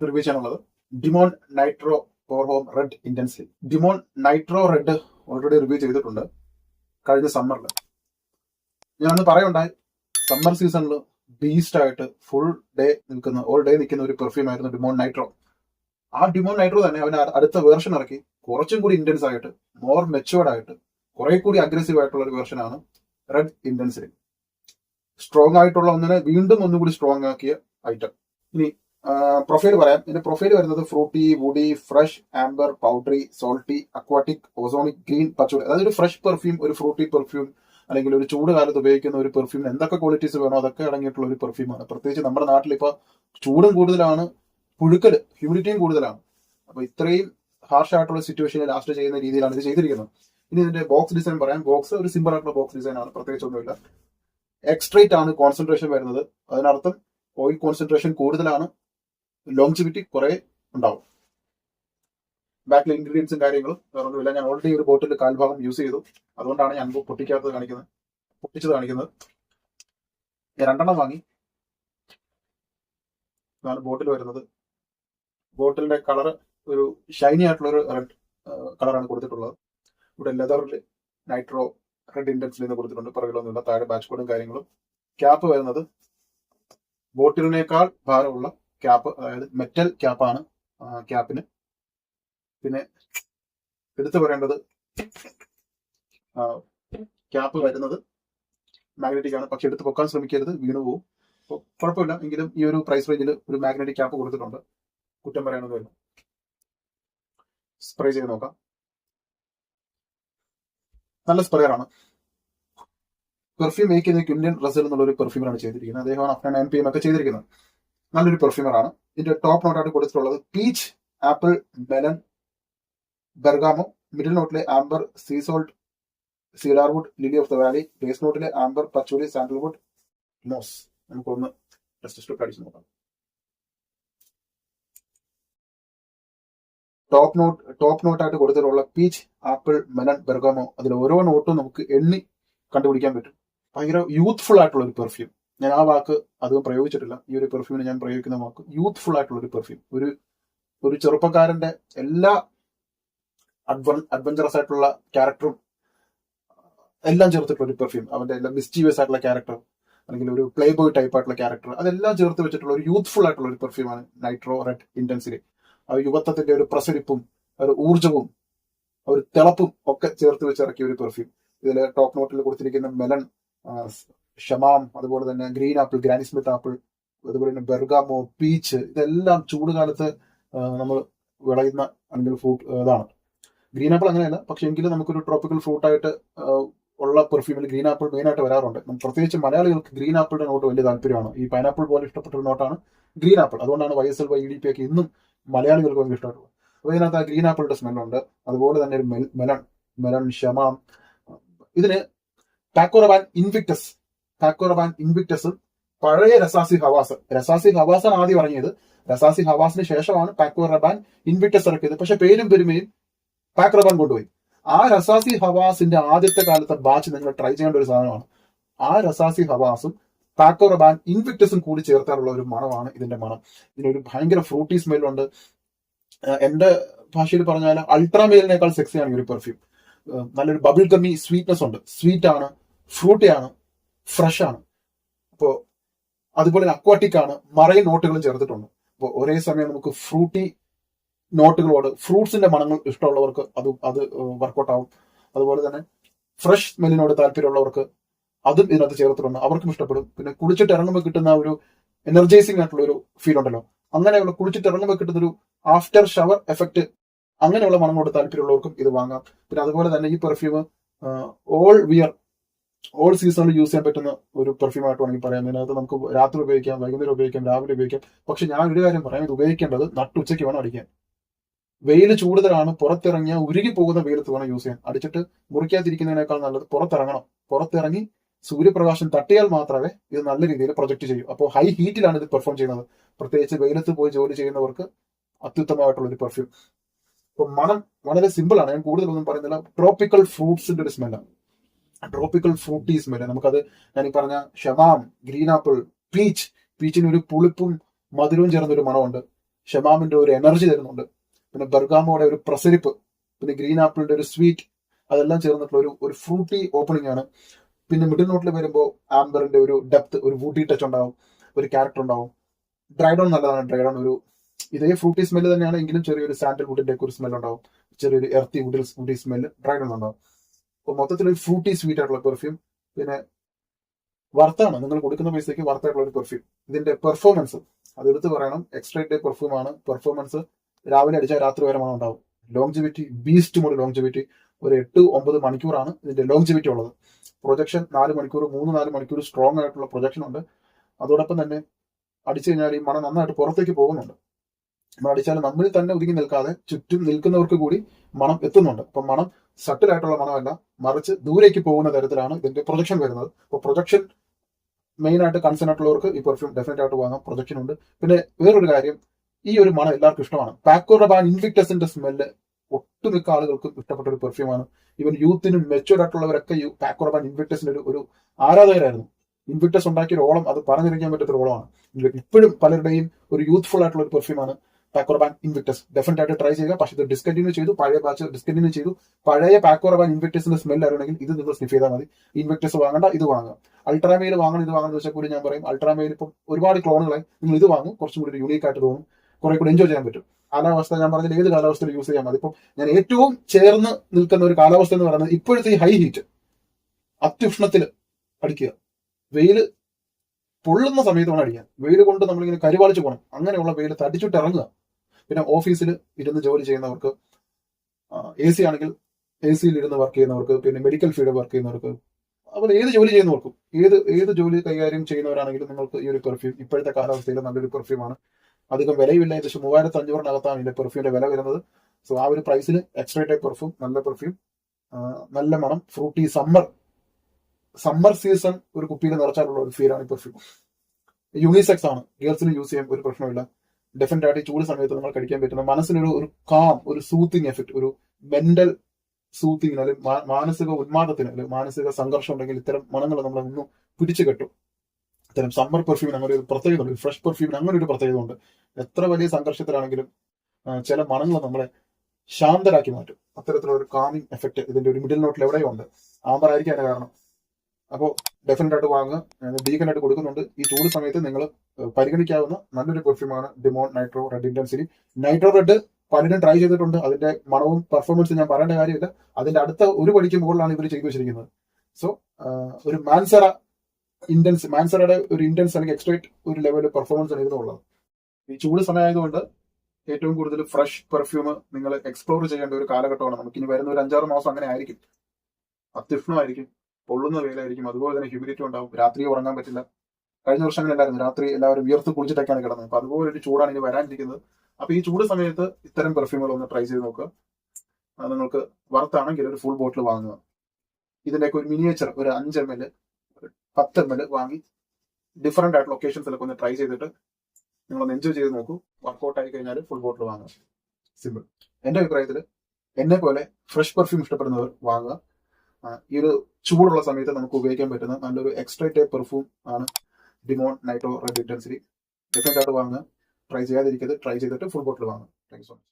ചെയ്യാനുള്ളത് Demon Nitro power home red intense Demon Nitro red already review ചെയ്തിട്ടുണ്ട് കഴിഞ്ഞ സമ്മറിൽ ഞാൻ ഞാനൊന്ന് പറയുണ്ടായി സമ്മർ സീസണിൽ ബീസ്റ്റ് ആയിട്ട് ഫുൾ ഡേ നിൽക്കുന്ന ഓൾ ഡേ നിൽക്കുന്ന ഒരു പെർഫ്യൂം ആയിരുന്നു ഡിമോൺ നൈട്രോ ആ ഡിമോൺ നൈട്രോ തന്നെ അവൻ അടുത്ത വേർഷൻ ഇറക്കി. കുറച്ചും കൂടി ഇന്റൻസ് ആയിട്ട് മോർ മെച്ചുവേർഡ് ആയിട്ട് കുറെ കൂടി അഗ്രസീവ് ആയിട്ടുള്ള ഒരു വേർഷനാണ് റെഡ് ഇന്റൻസിറ്റി സ്ട്രോങ് ആയിട്ടുള്ള ഒന്നിനെ വീണ്ടും ഒന്നുകൂടി സ്ട്രോങ് ആക്കിയ ഐറ്റം ഇനി പ്രൊഫൈൽ പറയാം. ഇതിന്റെ പ്രൊഫൈൽ വരുന്നത് fruity woody fresh amber powdery salty aquatic ozonic green patchouli അതായത് ഒരു ഫ്രഷ് പെർഫ്യൂം ഒരു ഫ്രൂട്ടി പെർഫ്യൂം അല്ലെങ്കിൽ ഒരു ചൂട് കാലത്ത് ഉപയോഗിക്കുന്ന ഒരു പെർഫ്യൂം എന്തൊക്കെ ക്വാളിറ്റീസ് വേണോ അതൊക്കെ അടങ്ങിയിട്ടുള്ള ഒരു പെർഫ്യൂമാണ് പ്രത്യേകിച്ച് നമ്മുടെ നാട്ടിൽ ഇപ്പൊ ചൂടും കൂടുതലാണ് പുഴുക്കൽ ഹ്യൂമിഡിറ്റിയും കൂടുതലാണ്. അപ്പൊ ഇത്രയും ഹാർഷ് ആയിട്ടുള്ള സിറ്റുവേഷനിൽ ലാസ്റ്റ് ചെയ്യുന്ന രീതിയിലാണ് ഇത് ചെയ്തിരിക്കുന്നത്. ഇനി ഇതിന്റെ ബോക്സ് ഡിസൈൻ പറയാം. ബോക്സ് ഒരു സിമ്പിൾ ആയിട്ടുള്ള ബോക്സ് ഡിസൈൻ ആണ് പ്രത്യേകിച്ച് ഒന്നുമില്ല. എക്സ്ട്രേറ്റ് ആണ് കോൺസെൻട്രേഷൻ വരുന്നത്. അതിനർത്ഥം ഓയിൽ കോൺസെൻട്രേഷൻ കൂടുതലാണ്. ലോങ്ജിവിറ്റി കുറെ ഉണ്ടാവും. ബാക്കിലെ ഇൻഗ്രീഡിയൻസും കാര്യങ്ങളും വേറൊന്നുമില്ല. ഞാൻ ഓൾറെഡി ഒരു ബോട്ടിൽ കാൽഭാഗം യൂസ് ചെയ്തു. അതുകൊണ്ടാണ് ഞാൻ പൊട്ടിക്കാത്തത് കാണിക്കുന്നത്. പൊട്ടിച്ചത് കാണിക്കുന്നത്. ഞാൻ രണ്ടെണ്ണം വാങ്ങി. ഇതാണ് ബോട്ടിൽ വരുന്നത്. ബോട്ടിലിന്റെ കളർ ഒരു ഷൈനി ആയിട്ടുള്ള ഒരു റെഡ് കളറാണ് കൊടുത്തിട്ടുള്ളത്. ഇവിടെ ലെതറിൽ നൈട്രോ റെഡ് ഇൻഡെക്സിൽ നിന്ന് കൊടുത്തിട്ടുണ്ട്. പുറകിലൊന്നുമില്ല. താഴെ ബാച്ച് കോഡും കാര്യങ്ങളും. ക്യാപ്പ് വരുന്നത് ബോട്ടിലിനേക്കാൾ ഭാരമുള്ള ക്യാപ്പ് അതായത് മെറ്റൽ ക്യാപ്പാണ് ക്യാപ്പിന് പിന്നെ എടുത്തു പറയേണ്ടത് ക്യാപ്പ് വരുന്നത് മാഗ്നറ്റിക് ആണ്. പക്ഷെ എടുത്ത് പൊക്കാൻ ശ്രമിക്കരുത് വീണു പോകും അപ്പോൾ കുഴപ്പമില്ല. എങ്കിലും ഈ ഒരു പ്രൈസ് റേഞ്ചിൽ ഒരു മാഗ്നറ്റിക് ക്യാപ്പ് കൊടുത്തിട്ടുണ്ട്. കുറ്റം പറയാനൊന്നുമില്ല സ്പ്രേ ചെയ്ത് നോക്കാം. നല്ല സ്പ്രേ ആണ്. പെർഫ്യൂം മേക്ക് ചെയ്ത ഇന്ത്യൻ റസൽ എന്നുള്ള ഒരു പെർഫ്യൂമിലാണ് ചെയ്തിരിക്കുന്നത്. അദ്ദേഹമാണ് അഫ്നാൻ എം പി എം ഒക്കെ ചെയ്തിരിക്കുന്നത്. നല്ലൊരു പെർഫ്യൂമറാണ് ഇതിന്റെ ടോപ്പ് നോട്ടായിട്ട് കൊടുത്തിട്ടുള്ളത്. Peach apple melon bergamot middle നോട്ടിലെ amber sea salt cedarwood lily of the valley base നോട്ടിലെ amber patchouli sandalwood moss നമുക്കൊന്ന് ജസ്റ്റ് നോക്കാം. ടോപ്പ് നോട്ട് ടോപ്പ് നോട്ടായിട്ട് കൊടുത്തിട്ടുള്ള പീച്ച് ആപ്പിൾ മെലൻ ബെർഗാമോ അതിൽ ഓരോ നോട്ടും നമുക്ക് എണ്ണി കണ്ടുപിടിക്കാൻ പറ്റും. ഭയങ്കര യൂത്ത്ഫുൾ ആയിട്ടുള്ള ഒരു പെർഫ്യൂം ഞാൻ ആ വാക്ക് അധികം പ്രയോഗിച്ചിട്ടില്ല. ഈ ഒരു പെർഫ്യൂമിന് ഞാൻ പ്രയോഗിക്കുന്ന വാക്ക്. യൂത്ത്ഫുൾ ആയിട്ടുള്ള ഒരു പെർഫ്യൂം ഒരു ഒരു ചെറുപ്പക്കാരന്റെ എല്ലാ അഡ്വ അഡ്വഞ്ചറസ് ആയിട്ടുള്ള ക്യാരക്ടറും എല്ലാം ചേർത്തിട്ടുള്ള ഒരു പെർഫ്യൂം അവന്റെ എല്ലാം മിസ്റ്റീവിയസ് ആയിട്ടുള്ള ക്യാരക്ടർ അല്ലെങ്കിൽ ഒരു പ്ലേ ബോയ് ടൈപ്പ് ആയിട്ടുള്ള ക്യാരക്ടർ അതെല്ലാം ചേർത്ത് വെച്ചിട്ടുള്ള ഒരു യൂത്ത്ഫുൾ ആയിട്ടുള്ള ഒരു പെർഫ്യൂമാണ് നൈട്രോ റെഡ് ഇന്റൻസിറ്റി ആ യുവത്വത്തിന്റെ ഒരു പ്രസരിപ്പും ഒരു ഊർജവും ഒരു തിളപ്പും ഒക്കെ ചേർത്ത് വെച്ചിറക്കിയ ഒരു പെർഫ്യൂം ഇതിൽ ടോപ്പ് നോട്ടിൽ കൊടുത്തിരിക്കുന്ന മെലൺ ഷമാം അതുപോലെ തന്നെ green apple granny smith apple അതുപോലെ തന്നെ ബെർഗാമോ പീച്ച് ഇതെല്ലാം ചൂട് ചൂടുകാലത്ത് നമ്മൾ വിളയുന്ന അല്ലെങ്കിൽ ഫ്രൂട്ട് ഇതാണ്. ഗ്രീൻ ആപ്പിൾ അങ്ങനെയല്ല പക്ഷെ എങ്കിലും നമുക്കൊരു ട്രോപ്പിക്കൽ ഫ്രൂട്ടായിട്ട് ഉള്ള പെർഫ്യൂമിൽ ഗ്രീൻ ആപ്പിൾ മെയിൻ ആയിട്ട് വരാറുണ്ട്. പ്രത്യേകിച്ച് മലയാളികൾക്ക് ഗ്രീൻ ആപ്പിളിന്റെ നോട്ട് വലിയ താല്പര്യമാണ്. ഈ പൈനാപ്പിൾ പോലെ ഇഷ്ടപ്പെട്ട ഒരു നോട്ടാണ് ഗ്രീൻ ആപ്പിൾ. അതുകൊണ്ടാണ് Y S L Y E D P ഒക്കെ ഇന്നും മലയാളികൾക്ക് ഭയങ്കര ഇഷ്ടമായിട്ടുള്ളത്. അപ്പോൾ ഇതിനകത്ത് ആ ഗ്രീൻ ആപ്പിളിന്റെ സ്മെല്ലുണ്ട് അതുപോലെ തന്നെ ഒരു മെലൺ മെലൺ ഷമാം. ഇതിന് പാക്കോറബാൻ ഇൻവിക്ടസ് പാക്കോറബാൻ ഇൻവിക്ടസും പഴയ രസാസി ഹവാസ്. രസാസി ഹവാസാണ് ആദ്യം ഇറങ്ങിയത്. രസാസി ഹവാസിന് ശേഷമാണ് പാക്കോറബാൻ ഇൻവിക്ടസ് ഇറക്കിയത്. പക്ഷെ പേരും പെരുമയും പാക്കോറബാൻ കൊണ്ടുപോയി. ആ രസാസി ഹവാസിന്റെ ആദ്യത്തെ കാലത്തെ ബാച്ച് നിങ്ങൾ ട്രൈ ചെയ്യേണ്ട ഒരു സാധനമാണ്. ആ രസാസി ഹവാസും പാക്കോറബാൻ ഇൻവിക്ടസും കൂടി ചേർത്താനുള്ള ഒരു മണമാണ് ഇതിന്റെ മണം. ഇതിനൊരു ഭയങ്കര ഫ്രൂട്ടി സ്മെല്ലുണ്ട് എന്റെ ഭാഷയിൽ പറഞ്ഞാൽ അൾട്രാമെയിലിനേക്കാൾ സെക്സിയാണ് ഈ ഒരു പെർഫ്യൂം നല്ലൊരു ബബിൾ ഗമ്മി സ്വീറ്റ്നെസ് ഉണ്ട്. സ്വീറ്റ് ആണ് ഫ്രൂട്ടി ആണ്. ഫ്രഷ് ആണ് അപ്പോൾ അതുപോലെ അക്വാട്ടിക് ആണ് മറൈൻ നോട്ടുകളും ചേർത്തിട്ടുണ്ട്. അപ്പോൾ ഒരേ സമയം നമുക്ക് ഫ്രൂട്ടി നോട്ടുകളോട് ഫ്രൂട്ട്സിന്റെ മണങ്ങൾ ഇഷ്ടമുള്ളവർക്ക് അത് അത് വർക്കൗട്ട് ആവും അതുപോലെ തന്നെ ഫ്രഷ് സ്മെല്ലിനോട് താല്പര്യമുള്ളവർക്ക് അതും ഇതിനകത്ത് ചേർത്തിട്ടുണ്ട്. അവർക്കും ഇഷ്ടപ്പെടും. പിന്നെ കുളിച്ചിട്ട് ഇറങ്ങുമ്പോൾ കിട്ടുന്ന ഒരു എനർജൈസിംഗ് ആയിട്ടുള്ള ഒരു ഫീൽ ഉണ്ടല്ലോ. അങ്ങനെയുള്ള കുളിച്ചിട്ട് ഇറങ്ങുമ്പോൾ കിട്ടുന്ന ഒരു ആഫ്റ്റർ ഷവർ എഫക്റ്റ് അങ്ങനെയുള്ള മണങ്ങളോട് താല്പര്യമുള്ളവർക്കും ഇത് വാങ്ങാം. പിന്നെ അതുപോലെ തന്നെ ഈ പെർഫ്യൂം ഓൾ വിയർ ഓൾ സീസണിൽ യൂസ് ചെയ്യാൻ പറ്റുന്ന ഒരു പെർഫ്യൂം ആയിട്ട് വേണമെങ്കിൽ പറയാം. അതിനകത്ത് നമുക്ക് രാത്രി ഉപയോഗിക്കാം വൈകുന്നേരം ഉപയോഗിക്കാം രാവിലെ ഉപയോഗിക്കാം. പക്ഷെ ഞാൻ ഒരു കാര്യം പറയാം. ഇത് ഉപയോഗിക്കേണ്ടത് നട്ടുച്ചയ്ക്ക് വേണം അടിക്കാൻ. വെയിൽ കൂടുതലാണ് പുറത്തിറങ്ങിയ ഉരുകി പോകുന്ന വെയിലത്ത് വേണം യൂസ് ചെയ്യാൻ. അടിച്ചിട്ട് മുറിക്കാതിരിക്കുന്നതിനേക്കാൾ നല്ലത് പുറത്തിറങ്ങണം. പുറത്തിറങ്ങി സൂര്യപ്രകാശം തട്ടിയാൽ മാത്രമേ ഇത് നല്ല രീതിയിൽ പ്രൊജക്ട് ചെയ്യൂ. അപ്പോൾ ഹൈ ഹീറ്റിലാണ് ഇത് പെർഫോം ചെയ്യുന്നത്. പ്രത്യേകിച്ച് വെയിലത്ത് പോയി ജോലി ചെയ്യുന്നവർക്ക് അത്യുത്തമമായിട്ടുള്ള ഒരു പെർഫ്യൂം അപ്പൊ മണം വളരെ സിമ്പിൾ ആണ്. ഞാൻ കൂടുതലൊന്നും പറയുന്നില്ല. ട്രോപ്പിക്കൽ ഫ്രൂട്ട്സിന്റെ ഒരു സ്മെല്ലാണ് ട്രോപ്പിക്കൽ ഫ്രൂട്ടീസ് വരെ നമുക്കത് ഞാൻ ഈ പറഞ്ഞ ഷമാം ഗ്രീൻ ആപ്പിൾ പീച്ച്. പീച്ചിന് ഒരു പുളിപ്പും മധുരവും ചേർന്ന ഒരു മണമുണ്ട്. ഷമാമിന്റെ ഒരു എനർജി തരുന്നുണ്ട്. പിന്നെ ബർഗാമോടെ ഒരു പ്രസരിപ്പ് പിന്നെ ഗ്രീൻ ആപ്പിളിന്റെ ഒരു സ്വീറ്റ് അതെല്ലാം ചേർന്നിട്ടുള്ള ഒരു ഒരു ഫ്രൂട്ടി ഓപ്പണിംഗ് ആണ്. പിന്നെ മിഡിൽ നോട്ടിൽ വരുമ്പോൾ ആംബറിന്റെ ഒരു ഡെപ്ത് ഒരു വൂട്ടി ടച്ച് ഉണ്ടാവും ഒരു ക്യാരക്ടർ ഉണ്ടാവും. ഡ്രൈഡോൺ നല്ലതാണ് ഡ്രൈഡോൺ ഒരു ഇതേ ഫ്രൂട്ടി സ്മെല്ല് തന്നെയാണ് എങ്കിലും ചെറിയൊരു സാൻഡൽ വുഡിന്റെ ഒക്കെ ഒരു സ്മെല്ലുണ്ടാവും ചെറിയൊരു എർത്തി വുഡിൽ വുഡി സ്മെല്ല് ഡ്രൈഡോൺ ഉണ്ടാവും. അപ്പോൾ മൊത്തത്തിൽ ഒരു ഫ്രൂട്ടി സ്വീറ്റ് ആയിട്ടുള്ള പെർഫ്യൂം പിന്നെ വർത്താണ് നിങ്ങൾ കൊടുക്കുന്ന പൈസയ്ക്ക് വർത്തായിട്ടുള്ള ഒരു പെർഫ്യൂം ഇതിന്റെ പെർഫോമൻസ് അത് എടുത്ത് പറയണം എക്സ്ട്രാ ഡേ പെർഫ്യൂം ആണ്. പെർഫോമൻസ് രാവിലെ അടിച്ചാൽ രാത്രി വരെ മണം ഉണ്ടാവും. ലോങ്ജിവിറ്റി ബീസ്റ്റ് മോഡ് ലോങ്ജിവിറ്റി ഒരു എട്ട് ഒമ്പത് മണിക്കൂറാണ് ഇതിന്റെ ലോങ്ജിവിറ്റി ഉള്ളത്. പ്രൊജക്ഷൻ നാല് മണിക്കൂർ മൂന്ന് നാല് മണിക്കൂർ സ്ട്രോങ് ആയിട്ടുള്ള പ്രൊജക്ഷൻ ഉണ്ട്. അതോടൊപ്പം തന്നെ അടിച്ചു കഴിഞ്ഞാൽ ഈ മണം നന്നായിട്ട് പുറത്തേക്ക് പോകുന്നുണ്ട്. നമ്മൾ അടിച്ചാൽ തന്നെ ഒതുങ്ങി നിൽക്കാതെ ചുറ്റും നിൽക്കുന്നവർക്ക് കൂടി മണം എത്തുന്നുണ്ട്. അപ്പൊ മണം സട്ടിലായിട്ടുള്ള മണമല്ല മറിച്ച് ദൂരേക്ക് പോകുന്ന തരത്തിലാണ് ഇതിന്റെ പ്രൊജക്ഷൻ വരുന്നത്. അപ്പോൾ പ്രൊജക്ഷൻ മെയിൻ ആയിട്ട് കൺസേൺ ആയിട്ടുള്ളവർക്ക് ഈ പെർഫ്യൂം ഡെഫിനറ്റ് ആയിട്ട് വാങ്ങാം പ്രൊജക്ഷൻ ഉണ്ട്. പിന്നെ വേറൊരു കാര്യം ഈ ഒരു മണം എല്ലാവർക്കും ഇഷ്ടമാണ്. പാക്കോ റബാൻ ഇൻഫിക്ടസിന്റെ സ്മെല്ല് ഒട്ടുമിക്ക ആളുകൾക്കും ഇഷ്ടപ്പെട്ട ഒരു പെർഫ്യൂമാണ് ഈവൻ യൂത്തിനും മെച്ചുവർഡ് ആയിട്ടുള്ളവരൊക്കെ ഈ പാക്കോറബ് ആൻഡ് ഇൻവിക്ടസിന്റെ ഒരു ഒരു ആരാധകരായിരുന്നു. ഇൻവിക്ടസ് ഉണ്ടാക്കിയ ഓളം അത് പറഞ്ഞിരിക്കാൻ പറ്റാത്ത ഓളമാണ് ഇപ്പോഴും പലരുടെയും ഒരു യൂത്ത്ഫുൾ ആയിട്ടുള്ള ഒരു പെർഫ്യൂമാണ് പാക്കോറബാൻ ഇൻവിക്ടസ് ഡെഫിനറ്റ് ആയിട്ട് ട്രൈ ചെയ്യുക. പക്ഷേ ഇത് ഡിസ്കണ്ടിന്യൂ ചെയ്തു. പഴയ ബാച്ച് ഡിസ്കണ്ടിന്യൂ ചെയ്തു. പഴയ പാക്കോറബാൻ ഇൻവിക്ടസിന്റെ സ്മെൽ അറിയണമെങ്കിൽ ഇത് നിങ്ങൾ സ്നിഫ് ചെയ്താൽ മതി. ഇൻവിക്ടസ് വാങ്ങണ്ട ഇത് വാങ്ങുക. അൾട്രാമെയിൽ വാങ്ങണം ഇത് വാങ്ങണം വെച്ചാൽ കൂടി ഞാൻ പറയും. അൾട്രാമെയിൽ ഇപ്പം ഒരുപാട് ക്ലോണുകളായി നിങ്ങൾ ഇത് വാങ്ങും. കുറച്ചും കൂടി യൂണീക്ക് ആയിട്ട് തോന്നും. കുറെ കൂടി എൻജോയ് ചെയ്യാൻ പറ്റും. കാലാവസ്ഥ ഞാൻ പറഞ്ഞത് ഏത് കാലാവസ്ഥയിൽ യൂസ് ചെയ്യാൻ മതി ഇപ്പം ഞാൻ ഏറ്റവും ചേർന്ന് നിൽക്കുന്ന ഒരു കാലാവസ്ഥ എന്ന് പറയുന്നത് ഇപ്പോഴത്തെ ഈ ഹൈ ഹീറ്റ് അത്യുഷ്ണത്തിൽ അടിക്കുക വെയിൽ പൊള്ളുന്ന സമയത്ത് വേണം അടിക്കാൻ. വെയിൽ കൊണ്ട് നമ്മളിങ്ങനെ കരുവാളിച്ച് പോകണം. അങ്ങനെയുള്ള വെയിൽ തടിച്ചിട്ട് ഇറങ്ങുക. പിന്നെ ഓഫീസിൽ ഇരുന്ന് ജോലി ചെയ്യുന്നവർക്ക് എ സി ആണെങ്കിൽ എ സിയിൽ ഇരുന്ന് വർക്ക് ചെയ്യുന്നവർക്ക് പിന്നെ മെഡിക്കൽ ഫീൽഡ് വർക്ക് ചെയ്യുന്നവർക്ക് അതുപോലെ ഏത് ജോലി ചെയ്യുന്നവർക്കും ഏത് ഏത് ജോലി കൈകാര്യം ചെയ്യുന്നവരാണെങ്കിലും നിങ്ങൾക്ക് ഈ ഒരു പെർഫ്യൂം ഇപ്പോഴത്തെ കാലാവസ്ഥയിൽ നല്ലൊരു പെർഫ്യൂമാണ് അധികം വിലയുമില്ല ഏകദേശം മൂവായിരത്തി അഞ്ഞൂറിനകത്താണ് ഇതിന്റെ പെർഫ്യൂമിന്റെ വില വരുന്നത്. സോ ആ ഒരു പ്രൈസിൽ എക്സ്ട്രാ ടൈപ്പ് പെർഫ്യൂം നല്ല പെർഫ്യൂം നല്ല മണം ഫ്രൂട്ടി സമ്മർ സമ്മർ സീസൺ ഒരു കുപ്പിയിൽ നിറച്ചാലുള്ള ഒരു ഫീലാണ് ഈ പെർഫ്യൂം യൂണിസെക്സ് ആണ് ഗേൾസിന് യൂസ് ചെയ്യാൻ ഒരു പ്രശ്നമില്ല ഡെഫിനറ്റ് ആയിട്ട് ചൂട് സമയത്ത് നമ്മൾ കഴിക്കാൻ പറ്റുന്ന മനസ്സിനൊരു ഒരു കാം ഒരു സൂത്തിങ് എഫക്ട് ഒരു മെന്റൽ സൂത്തിങ് അല്ലെങ്കിൽ മാനസിക ഉന്മാദത്തിന് അല്ലെങ്കിൽ മാനസിക സംഘർഷം ഉണ്ടെങ്കിൽ ഇത്തരം മണങ്ങൾ നമ്മളെ ഒന്നും പിടിച്ചു കെട്ടും. ഇത്തരം സമ്മർ പെർഫ്യൂമിന് അങ്ങനെ ഒരു പ്രത്യേകത ഉണ്ട്. ഫ്രഷ് പെർഫ്യൂമിന് അങ്ങനെ ഒരു പ്രത്യേകത ഉണ്ട്. എത്ര വലിയ സംഘർഷത്തിലാണെങ്കിലും ചില മണങ്ങൾ നമ്മളെ ശാന്തരാക്കി മാറ്റും. അത്തരത്തിലുള്ള ഒരു കാമിങ് എഫക്ട് ഇതിന്റെ ഒരു മിഡിൽ നോട്ടിൽ എവിടെയോ ഉണ്ട്. ആമ്പർ ആയിരിക്കും കാരണം. അപ്പോൾ ഡെഫിനറ്റ് ആയിട്ട് വാങ്ങുക. ഡീക്കൻ ആയിട്ട് കൊടുക്കുന്നുണ്ട്. ഈ ചൂട് സമയത്ത് നിങ്ങൾ പരിഗണിക്കാവുന്ന നല്ലൊരു പെർഫ്യൂമാണ് Demon nitro red intensity nitro red പലരും ട്രൈ ചെയ്തിട്ടുണ്ട്. അതിന്റെ മണവും പെർഫോമൻസും ഞാൻ പറയേണ്ട കാര്യമില്ല. അതിന്റെ അടുത്ത ഒരു പടിക്ക് മുകളിലാണ് ഇവർ ചെയ്തു വെച്ചിരിക്കുന്നത്. സോ ഒരു മാൻസറ ഇന്റൻസ് മാൻസറയുടെ ഒരു ഇന്റൻസ് അല്ലെങ്കിൽ എക്സ്ട്രേറ്റ് ഒരു ലെവൽ പെർഫോമൻസ് ആണ് ഇതിനുള്ളത്. ഈ ചൂട് സമയമായതുകൊണ്ട് ഏറ്റവും കൂടുതൽ ഫ്രഷ് പെർഫ്യൂം നിങ്ങൾ എക്സ്പ്ലോർ ചെയ്യേണ്ട ഒരു കാലഘട്ടമാണ്. നമുക്ക് ഇനി വരുന്ന ഒരു അഞ്ചാറ് മാസം അങ്ങനെ ആയിരിക്കും. അത്യുഷ്ണമായിരിക്കും പൊള്ളുന്ന വെയിലായിരിക്കും അതുപോലെ തന്നെ ഹ്യൂമിഡിറ്റി ഉണ്ടാവും. രാത്രി ഉറങ്ങാൻ പറ്റില്ല. കഴിഞ്ഞ വർഷം അങ്ങനെ ഉണ്ടായിരുന്നു. രാത്രി എല്ലാവരും വിയർത്ത് കുളിച്ചിട്ടൊക്കെയാണ് കിടന്നത്. അപ്പൊ അതുപോലെ ഒരു ചൂടാണ് ഇനി വരാനിരിക്കുന്നത്. അപ്പൊ ഈ ചൂട് സമയത്ത് ഇത്തരം പെർഫ്യൂമുകൾ ഒന്ന് ട്രൈ ചെയ്ത് നോക്കുക നിങ്ങൾക്ക് വറുത്താണെങ്കിൽ ഒരു ഫുൾ ബോട്ടിൽ വാങ്ങുക. ഇതിന്റെയൊക്കെ ഒരു മിനിയേച്ചർ ഒരു അഞ്ച് എം എൽ പത്ത് എം എൽ വാങ്ങി ഡിഫറെന്റ് ആയിട്ട് ലൊക്കേഷൻസിലൊക്കെ ഒന്ന് ട്രൈ ചെയ്തിട്ട് നിങ്ങളൊന്ന് എൻജോയ് ചെയ്ത് നോക്കൂ. വർക്കൗട്ട് ആയി കഴിഞ്ഞാൽ ഫുൾ ബോട്ടിൽ വാങ്ങുക. സിമ്പിൾ എന്റെ അഭിപ്രായത്തിൽ എന്നെ പോലെ ഫ്രഷ് പെർഫ്യൂം ഇഷ്ടപ്പെടുന്നവർ വാങ്ങുക. ഈ ഒരു ചൂടുള്ള സമയത്ത് നമുക്ക് ഉപയോഗിക്കാൻ പറ്റുന്ന നല്ലൊരു എക്സ്ട്രാ ടൈപ്പ് പെർഫ്യൂം ആണ് demon nitro red intensity definite ആയിട്ട് വാങ്ങുക. ട്രൈ ചെയ്യാതിരിക്കരുത്. ട്രൈ ചെയ്തിട്ട് ഫുൾ ബോട്ടിൽ വാങ്ങുക. Thank so much